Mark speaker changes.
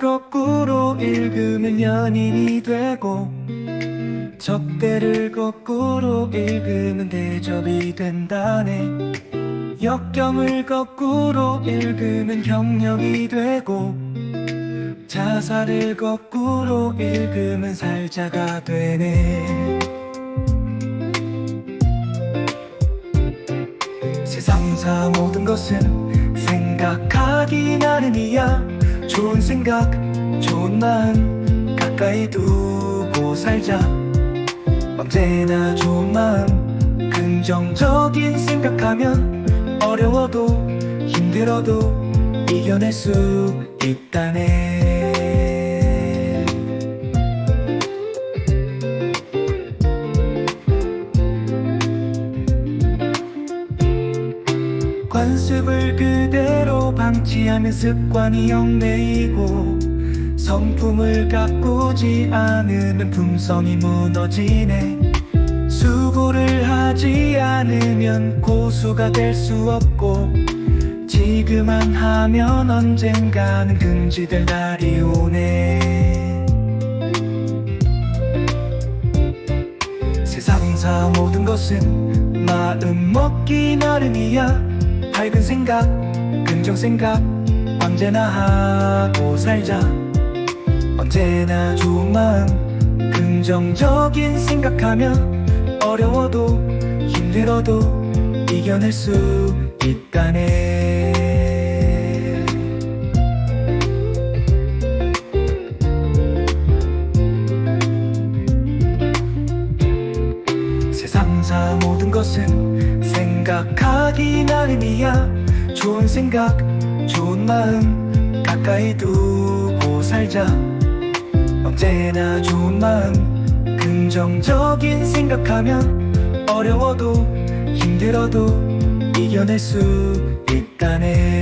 Speaker 1: 거꾸로 읽으면 연인이 되고 적대를 거꾸로 읽으면 대접이 된다네. 역경을 거꾸로 읽으면 경력이 되고 자살을 거꾸로 읽으면 살자가 되네. 세상사 모든 것은 생각하기 나름이야 좋은 생각 좋은 마음 가까이 두고 살자. 언제나 좋은 마음 긍정적인 생각하면 어려워도 힘들어도 이겨낼 수 있다네 관습을 그대로 방치하면 습관이 영매이고 성품을 가꾸지 않으면 품성이 무너지네. 수고를 하지 않으면 고수가 될 수 없고 지금 안 하면 언젠가는 금지될 날이 오네. 세상사 모든 것은 마음 먹기 나름이야 밝은 생각 긍정 생각 언제나 하고 살자. 언제나 좋은 마음 긍정적인 생각하면 어려워도 힘들어도 이겨낼 수 있다네. 세상사 모든 것은 생각하기 나름이야. 좋은 생각 좋은 마음 가까이 두고 살자. 언제나 좋은 마음 긍정적인 생각하면 어려워도 힘들어도 이겨낼 수 있다네